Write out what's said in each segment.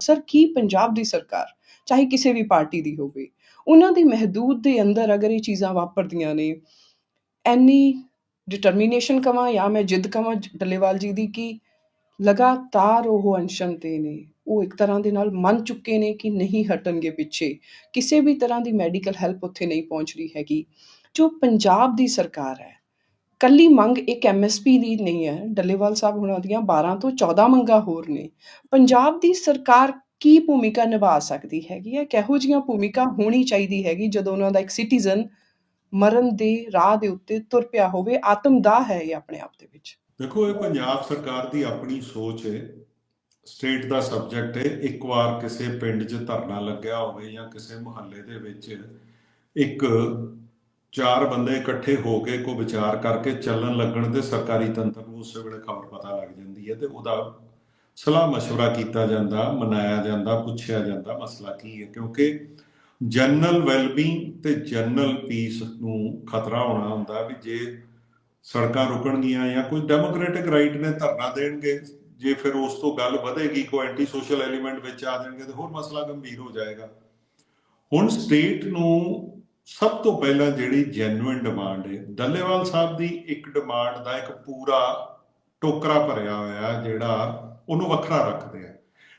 ਅਕਸਰ ਕੀ ਪੰਜਾਬ ਦੀ ਸਰਕਾਰ, ਚਾਹੇ ਕਿਸੇ ਵੀ ਪਾਰਟੀ ਦੀ ਹੋਵੇ, ਉਹਨਾਂ ਦੀ ਮਹਦੂਦ ਦੇ ਅੰਦਰ ਅਗਰ ਇਹ ਚੀਜ਼ਾਂ ਵਾਪਰਦੀਆਂ ਨੇ, ਐਨੀ ਡਿਟਰਮੀਨੇਸ਼ਨ ਕਵਾਂ ਜਾਂ ਮੈਂ ਜਿੱਦ ਕਵਾਂ ਡੱਲੇਵਾਲ ਜੀ ਦੀ ਕਿ ਲਗਾਤਾਰ ਉਹ ਅਨਸ਼ਨ ਤੇ ਨੇ, ਉਹ ਇੱਕ ਤਰ੍ਹਾਂ ਦੇ ਨਾਲ ਮੰਨ ਚੁੱਕੇ ਨੇ ਕਿ ਨਹੀਂ ਹਟਣਗੇ ਪਿੱਛੇ, ਕਿਸੇ ਵੀ ਤਰ੍ਹਾਂ ਦੀ ਮੈਡੀਕਲ ਹੈਲਪ ਉੱਥੇ ਨਹੀਂ ਪਹੁੰਚ ਰਹੀ ਹੈਗੀ, ਜੋ ਪੰਜਾਬ ਦੀ ਸਰਕਾਰ ਹੈ ਕੱਲੀ ਮੰਗ ਇੱਕ ਐਮਐਸਪੀ ਦੀ ਨਹੀਂ ਹੈ। ਡੱਲੇਵਾਲ ਸਾਹਿਬ ਹੁਣਾਂ ਦੀਆਂ 12 ਤੋਂ 14 ਮੰਗਾਂ ਹੋਰ ਨੇ। ਪੰਜਾਬ ਦੀ ਸਰਕਾਰ ਕੀ ਭੂਮਿਕਾ ਨਿਭਾ ਸਕਦੀ ਹੈਗੀ ਹੈ? ਕਿਹੋ ਜਿਹੀਆਂ ਭੂਮਿਕਾ ਹੋਣੀ ਚਾਹੀਦੀ ਹੈਗੀ ਜਦੋਂ ਉਹਨਾਂ ਦਾ ਇੱਕ ਸਿਟੀਜ਼ਨ ਮਰਨ ਦੇ ਰਾਹ ਦੇ ਉੱਤੇ ਤੁਰ ਪਿਆ ਹੋਵੇ, ਆਤਮਦਾਹ ਹੈ ਇਹ ਆਪਣੇ ਆਪ ਦੇ ਵਿੱਚ? ਦੇਖੋ, ਇਹ ਪੰਜਾਬ ਸਰਕਾਰ ਦੀ ਆਪਣੀ ਸੋਚ ਹੈ। ਸਟੇਟ ਦਾ ਸਬਜੈਕਟ ਹੈ। ਇੱਕ ਵਾਰ ਕਿਸੇ ਪਿੰਡ 'ਚ ਧਰਨਾ ਲੱਗਿਆ ਹੋਵੇ ਜਾਂ ਕਿਸੇ ਮੁਹੱਲੇ ਦੇ ਵਿੱਚ ਇੱਕ ਚਾਰ ਬੰਦੇ ਇਕੱਠੇ ਹੋ ਕੇ ਕੋਈ ਵਿਚਾਰ ਕਰਕੇ ਚੱਲਣ ਲੱਗਣ ਤੇ ਸਰਕਾਰੀ ਤੰਤਰ ਨੂੰ ਉਸੇ ਵੇਲੇ ਖਬਰ ਪਤਾ ਲੱਗ ਜਾਂਦੀ ਹੈ ਤੇ ਉਹਦਾ ਸਲਾਹ مشورہ ਕੀਤਾ ਜਾਂਦਾ ਮਨਾਇਆ ਜਾਂਦਾ ਪੁੱਛਿਆ ਜਾਂਦਾ ਮਸਲਾ ਕੀ ਹੈ ਕਿਉਂਕਿ ਜਨਰਲ ਵੈਲਬੀਇੰਗ ਤੇ ਜਨਰਲ ਪੀਸ ਨੂੰ ਖਤਰਾ ਹੋਣਾ ਹੁੰਦਾ ਵੀ ਜੇ ਸੜਕਾਂ ਰੁਕਣਗੀਆਂ ਜਾਂ ਕੋਈ ਡੈਮੋਕ੍ਰੈਟਿਕ ਰਾਈਟ ਨੇ ਧਰਨਾ ਦੇਣਗੇ ਜੇ ਫਿਰ ਉਸ ਤੋਂ ਗੱਲ ਵਧੇਗੀ ਕੋਈ ਐਂਟੀ ਸੋਸ਼ਲ ਐਲੀਮੈਂਟ ਵਿੱਚ ਆ ਜਾਣਗੇ ਤੇ ਹੋਰ ਮਸਲਾ ਗੰਭੀਰ ਹੋ ਜਾਏਗਾ ਹੁਣ ਸਟੇਟ ਨੂੰ ਸਭ ਤੋਂ ਪਹਿਲਾਂ ਜਿਹੜੀ ਜੈਨੂਇਨ ਡਿਮਾਂਡ ਹੈ, ਦੱਲੇਵਾਲ ਸਾਹਿਬ ਦੀ ਇੱਕ ਡਿਮਾਂਡ ਦਾ ਇੱਕ ਪੂਰਾ ਟੋਕਰਾ ਭਰਿਆ ਹੋਇਆ ਜਿਹੜਾ ਉਹਨੂੰ ਵੱਖਰਾ ਰੱਖਦੇ ਆ।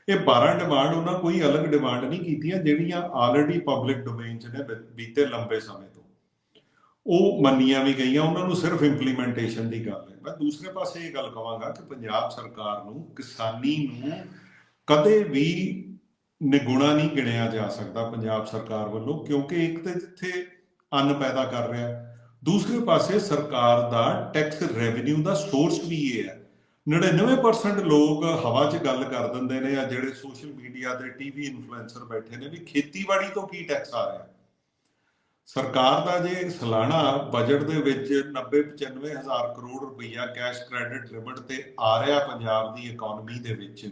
ਇਹ 12 ਡਿਮਾਂਡ ਉਹਨਾਂ ਕੋਈ ਅਲੱਗ ਡਿਮਾਂਡ ਨਹੀਂ ਕੀਤੀਆਂ, ਜਿਹੜੀਆਂ ਆਲਰੇਡੀ ਪਬਲਿਕ ਡੋਮੇਨ 'ਚ ਨੇ ਬੀਤੇ ਲੰਬੇ ਸਮੇਂ ਤੋਂ। ਉਹ ਮੰਨੀਆਂ ਵੀ ਗਈਆਂ, ਉਹਨਾਂ ਨੂੰ ਸਿਰਫ ਇੰਪਲੀਮੈਂਟੇਸ਼ਨ ਦੀ ਗੱਲ ਹੈ। ਮੈਂ ਦੂਸਰੇ ਪਾਸੇ ਇਹ ਗੱਲ ਕਹਾਂਗਾ ਕਿ ਪੰਜਾਬ ਸਰਕਾਰ ਨੂੰ, ਕਿਸਾਨੀ ਨੂੰ ਕਦੇ ਵੀ ਨਿਗੁਣਾ ਨਹੀਂ ਗਿਣਿਆ ਜਾ ਸਕਦਾ ਪੰਜਾਬ ਸਰਕਾਰ ਵੱਲੋਂ, ਕਿਉਂਕਿ ਇੱਕ ਤੇ ਜਿੱਥੇ ਅੰਨ ਪੈਦਾ ਕਰ ਰਿਹਾ ਦੂਸਰੇ ਪਾਸੇ ਸਰਕਾਰ ਦਾ ਟੈਕਸ ਰੈਵਨਿਊ ਦਾ ਸੋਰਸ ਵੀ ਇਹ ਹੈ। 99% ਲੋਕ ਹਵਾ 'ਚ ਗੱਲ ਕਰ ਦਿੰਦੇ ਨੇ ਆ ਜਿਹੜੇ ਸੋਸ਼ਲ ਮੀਡੀਆ ਤੇ ਟੀਵੀ ਇਨਫਲੂਐਂਸਰ ਬੈਠੇ ਨੇ ਵੀ ਖੇਤੀਬਾੜੀ ਤੋਂ ਕੀ ਟੈਕਸ ਆ ਰਿਹਾ। ਸਰਕਾਰ ਦਾ ਜੇ ਸਾਲਾਨਾ ਬਜਟ ਦੇ ਵਿੱਚ 90-95 ਹਜ਼ਾਰ ਕਰੋੜ ਰੁਪਈਆ ਕੈਸ਼ ਕ੍ਰੈਡਿਟ ਲਿਮਟ ਤੇ ਆ ਰਿਹਾ ਪੰਜਾਬ ਦੀ ਇਕਨੋਮੀ ਦੇ ਵਿੱਚ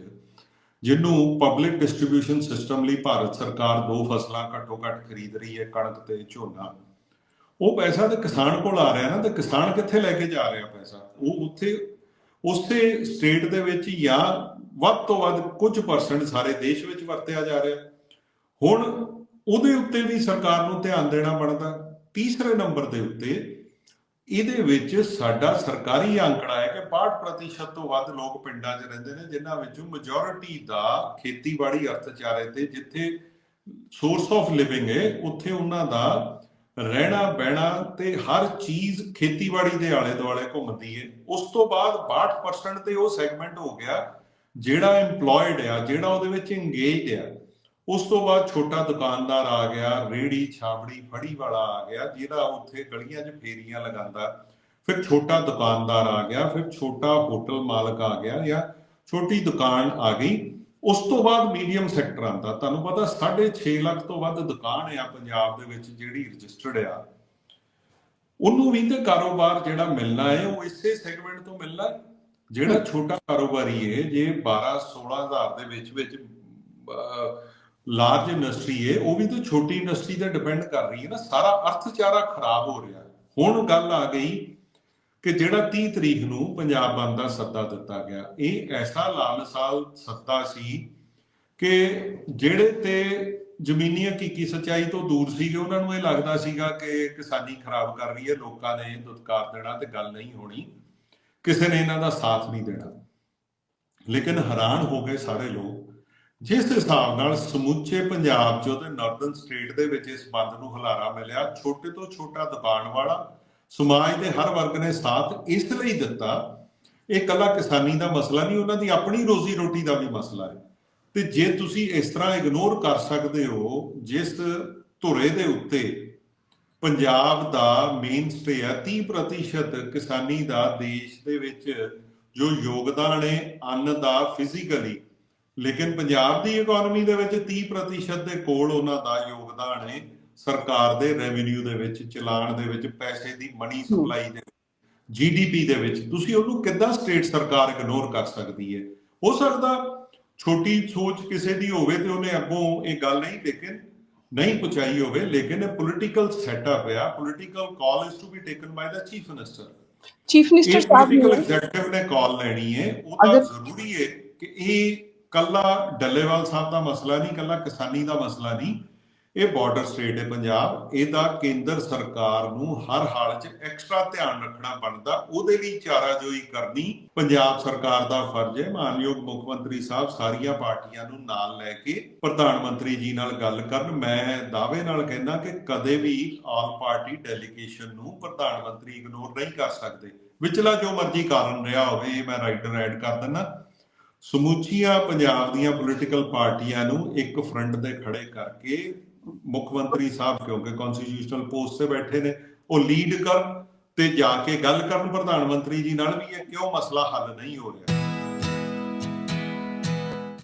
ਜਿਹਨੂੰ ਪਬਲਿਕ ਡਿਸਟ੍ਰੀਬਿਊਸ਼ਨ ਸਿਸਟਮ ਲਈ ਭਾਰਤ ਸਰਕਾਰ ਦੋ ਫਸਲਾਂ ਘੱਟੋ ਘੱਟ ਖਰੀਦ ਰਹੀ ਹੈ, ਕਣਕ ਤੇ ਝੋਨਾ। ਉਹ ਪੈਸਾ ਤੇ ਕਿਸਾਨ ਕੋਲ ਆ ਰਿਹਾ ਨਾ, ਤੇ ਕਿਸਾਨ ਕਿੱਥੇ ਲੈ ਕੇ ਜਾ ਰਿਹਾ ਪੈਸਾ? ਉਹ ਉੱਥੇ, ਉਸੇ ਸਟੇਟ ਦੇ ਵਿੱਚ ਜਾਂ ਵੱਧ ਤੋਂ ਵੱਧ ਕੁਝ ਪਰਸੈਂਟ ਸਾਰੇ ਦੇਸ਼ ਵਿੱਚ ਵਰਤਿਆ ਜਾ ਰਿਹਾ। ਹੁਣ ਉਹਦੇ ਉੱਤੇ ਵੀ ਸਰਕਾਰ ਨੂੰ ਧਿਆਨ ਦੇਣਾ ਬਣਦਾ। ਤੀਸਰੇ ਨੰਬਰ ਦੇ ਉੱਤੇ ਇਹਦੇ ਵਿੱਚ ਸਾਡਾ ਸਰਕਾਰੀ ਅੰਕੜਾ ਹੈ ਕਿ 62% ਤੋਂ ਵੱਧ ਲੋਕ ਪਿੰਡਾਂ 'ਚ ਰਹਿੰਦੇ ਨੇ, ਜਿਨ੍ਹਾਂ ਵਿੱਚੋਂ ਮੈਜੋਰਿਟੀ ਦਾ ਖੇਤੀਬਾੜੀ ਅਰਥਚਾਰੇ ਤੇ ਜਿੱਥੇ ਸੋਰਸ ਆਫ ਲਿਵਿੰਗ ਹੈ, ਉੱਥੇ ਉਹਨਾਂ ਦਾ ਰਹਿਣਾ, ਬਹਿਣਾ ਤੇ ਹਰ ਚੀਜ਼ ਖੇਤੀਬਾੜੀ ਦੇ ਆਲੇ ਦੁਆਲੇ ਘੁੰਮਦੀ ਹੈ। ਉਸ ਤੋਂ ਬਾਅਦ 62% ਤੇ ਉਹ ਸੈਗਮੈਂਟ ਹੋ ਗਿਆ ਜਿਹੜਾ EMPLOYED ਆ, ਜਿਹੜਾ ਉਹਦੇ ਵਿੱਚ ਇੰਗੇਜਡ ਆ। ਉਸ ਤੋਂ ਬਾਅਦ ਛੋਟਾ ਦੁਕਾਨਦਾਰ ਆ ਗਿਆ, ਰੇੜੀ, ਛਾਬੜੀ, ਫੜੀ ਵਾਲਾ ਆ ਗਿਆ ਜਿਹੜਾ ਉੱਥੇ ਗਲੀਆਂ 'ਚ ਫੇਰੀਆਂ ਲਗਾਉਂਦਾ। ਫਿਰ ਛੋਟਾ ਦੁਕਾਨਦਾਰ ਆ ਗਿਆ, ਫਿਰ ਛੋਟਾ ਹੋਟਲ ਮਾਲਕ ਆ ਗਿਆ ਜਾਂ ਛੋਟੀ ਦੁਕਾਨ ਆ ਗਈ। ਉਸ ਤੋਂ ਬਾਅਦ ਮੀਡੀਅਮ ਸੈਕਟਰ ਆਂਦਾ ਤੁਹਾਨੂੰ ਪਤਾ 6.5 ਲੱਖ ਤੋਂ ਵੱਧ ਦੁਕਾਨ ਆ ਪੰਜਾਬ ਦੇ ਵਿੱਚ ਜਿਹੜੀ ਰਜਿਸਟਰਡ ਆ। ਉਹਨੂੰ ਵੀ ਤੇ ਕਾਰੋਬਾਰ ਜਿਹੜਾ ਮਿਲਣਾ ਹੈ, ਉਹ ਇਸੇ ਸੈਗਮੈਂਟ ਤੋਂ ਮਿਲਣਾ ਜਿਹੜਾ ਛੋਟਾ ਕਾਰੋਬਾਰੀ ਹੈ, ਜੇ 12 16000 ਦੇ ਵਿੱਚ ਵਿੱਚ ਲਾਰਜ ਇੰਡਸਟਰੀ ਹੈ ਉਹ ਵੀ ਤਾਂ ਛੋਟੀ ਇੰਡਸਟਰੀ ਤੇ ਡਿਪੈਂਡ ਕਰ ਰਹੀ ਹੈ ਨਾ, ਸਾਰਾ ਅਰਥਚਾਰਾ ਖਰਾਬ ਹੋ ਰਿਹਾ। ਹੁਣ ਗੱਲ ਆ ਗਈ ਕਿ ਜਿਹੜਾ 30 ਤਰੀਕ ਨੂੰ ਪੰਜਾਬ ਬੰਦ ਦਾ ਸੱਦਾ ਦਿੱਤਾ ਗਿਆ, ਇਹ ਐਸਾ ਲਾਲਸਾਲ ਸੱਦਾ ਸੀ ਕਿ ਜਿਹੜੇ ਤੇ ਜ਼ਮੀਨੀ ਹਕੀਕੀ ਸੱਚਾਈ ਤੋਂ ਦੂਰ ਸੀਗੇ ਉਹਨਾਂ ਨੂੰ ਇਹ ਲੱਗਦਾ ਸੀਗਾ ਕਿ ਕਿਸਾਨੀ ਖਰਾਬ ਕਰ ਰਹੀ ਹੈ, ਲੋਕਾਂ ਨੇ ਦੁਤਕਾਰ ਦੇਣਾ ਤੇ ਗੱਲ ਨਹੀਂ ਹੋਣੀ, ਕਿਸੇ ਨੇ ਇਹਨਾਂ ਦਾ ਸਾਥ ਨਹੀਂ ਦੇਣਾ। ਲੇਕਿਨ ਹੈਰਾਨ ਹੋ ਗਏ ਸਾਰੇ ਲੋਕ ਜਿਸ ਹਿਸਾਬ ਨਾਲ ਸਮੁੱਚੇ ਪੰਜਾਬ 'ਚ ਤੇ ਨਾਰਥਰਨ ਸਟੇਟ ਦੇ ਵਿੱਚ ਇਸ ਬੰਦ ਨੂੰ ਹੁਲਾਰਾ ਮਿਲਿਆ, ਛੋਟੇ ਤੋਂ ਛੋਟਾ ਦੁਕਾਨ ਵਾਲਾ ਸਮਾਜ ਦੇ ਹਰ ਵਰਗ ਨੇ ਸਾਥ ਇਸ ਲਈ ਦਿੱਤਾ, ਇਹ ਕੱਲਾ ਕਿਸਾਨੀ ਦਾ ਮਸਲਾ ਨਹੀਂ, ਉਹਨਾਂ ਦੀ ਆਪਣੀ ਰੋਜ਼ੀ ਰੋਟੀ ਦਾ ਵੀ ਮਸਲਾ ਹੈ। ਤੇ ਜੇ ਤੁਸੀਂ ਇਸ ਤਰ੍ਹਾਂ ਇਗਨੋਰ ਕਰ ਸਕਦੇ ਹੋ, ਜਿਸ ਧੁਰੇ ਦੇ ਉੱਤੇ ਪੰਜਾਬ ਦਾ ਮੇਨ ਸਟੇ ਹੈ 30% ਕਿਸਾਨੀ ਦਾ ਦੇਸ਼ ਦੇ ਵਿੱਚ ਜੋ ਯੋਗਦਾਨ ਹੈ ਅੰਨ ਦਾ ਫਿਜ਼ੀਕਲੀ ਲੇਕਿਨ ਪੰਜਾਬ ਦੀ ਇਕਨੋਮੀ ਦੇ ਵਿੱਚ 30% ਦੇ ਕੋਲ ਉਹਨਾਂ ਦਾ ਯੋਗਦਾਨ ਹੈ। ਸਰਕਾਰ ਦੇ ਰੈਵਨਿਊ ਦੇ ਵਿੱਚ ਚਲਾਨ ਦੇ ਵਿੱਚ ਪੈਸੇ ਦੀ ਮਨੀ ਸਪਲਾਈ ਦੇ ਜੀਡੀਪੀ ਦੇ ਵਿੱਚ। ਤੁਸੀਂ ਉਹਨੂੰ ਕਿੱਦਾਂ ਸਟੇਟ ਸਰਕਾਰ ਇਗਨੋਰ ਕਰ ਸਕਦੀ ਹੈ? ਹੋ ਸਕਦਾ ਛੋਟੀ ਸੋਚ ਕਿਸੇ ਦੀ ਹੋਵੇ ਤੇ ਉਹਨੇ ਅੱਗੋਂ ਇਹ ਗੱਲ ਨਹੀਂ ਲੇਕਿਨ ਨਹੀਂ ਪਹੁੰਚਾਈ ਹੋਵੇ ਲੇਕਿਨ ਇਹ ਪੋਲਿਟੀਕਲ ਸੈਟਅਪ ਹੈ political call is to be taken by the chief minister chief minister Sahib political ਨੇ ਐਗਜ਼ੈਕਟਿਵ ਨੇ ਕਾਲ ਲੈਣੀ ਹੈ। ਉਹਦਾ ਅਗਰ- ਜ਼ਰੂਰੀ ਹੈ ਕਿ ਇਹ ਕੱਲਾ ਡੱਲੇਵਾਲ ਸਾਹਿਬ ਦਾ ਮਸਲਾ ਨਹੀਂ, ਕੱਲਾ ਕਿਸਾਨੀ ਦਾ ਮਸਲਾ ਨਹੀਂ। ਇਹ ਬਾਰਡਰ ਸਟੇਟ ਹੈ ਪੰਜਾਬ। ਇਹਦਾ ਕੇਂਦਰ ਸਰਕਾਰ ਨੂੰ ਹਰ ਹਾਲ 'ਚ ਐਕਸਟਰਾ ਧਿਆਨ ਰੱਖਣਾ ਬਣਦਾ। ਉਹਦੇ ਲਈ ਚਾਰਾਜੋਈ ਕਰਨੀ ਪੰਜਾਬ ਸਰਕਾਰ ਦਾ ਫਰਜ਼ ਹੈ। ਮਾਨਯੋਗ ਮੁੱਖ ਮੰਤਰੀ ਸਾਹਿਬ ਸਾਰੀਆਂ ਪਾਰਟੀਆਂ ਨੂੰ ਨਾਲ ਲੈ ਕੇ ਪ੍ਰਧਾਨ ਮੰਤਰੀ ਜੀ ਨਾਲ ਗੱਲ ਕਰਨ। ਮੈਂ ਦਾਅਵੇ ਨਾਲ ਕਹਿੰਦਾ ਕਿ ਕਦੇ ਵੀ ਆਲ ਪਾਰਟੀ ਡੈਲੀਗੇਸ਼ਨ ਨੂੰ ਪ੍ਰਧਾਨ ਮੰਤਰੀ ਇਗਨੋਰ ਨਹੀਂ ਕਰ ਸਕਦੇ। ਵਿਚਲਾ ਜੋ ਮਰਜ਼ੀ ਕਾਰਨ ਰਿਹਾ ਹੋਵੇ, ਇਹ ਮੈਂ ਰਾਈਟਰ ਐਡ ਕਰ ਦਿੰਦਾ। ਸਮੁੱਚੀਆਂ ਪੰਜਾਬ ਦੀਆਂ ਪੋਲੀਟੀਕਲ ਪਾਰਟੀਆਂ ਨੂੰ ਇੱਕ ਫਰੰਟ ਤੇ ਖੜੇ ਕਰਕੇ ਮੁੱਖ ਮੰਤਰੀ ਸਾਹਿਬ, ਕਿਉਂਕਿ ਕਨਸਟੀਟਿਊਸ਼ਨਲ ਪੋਸਟ ਤੇ ਬੈਠੇ ਨੇ, ਉਹ ਲੀਡ ਕਰਨ ਤੇ ਜਾ ਕੇ ਗੱਲ ਕਰਨ ਪ੍ਰਧਾਨ ਮੰਤਰੀ ਜੀ ਨਾਲ ਵੀ ਇਹ ਕਿਉਂ ਮਸਲਾ ਹੱਲ ਨਹੀਂ ਹੋ ਰਿਹਾ?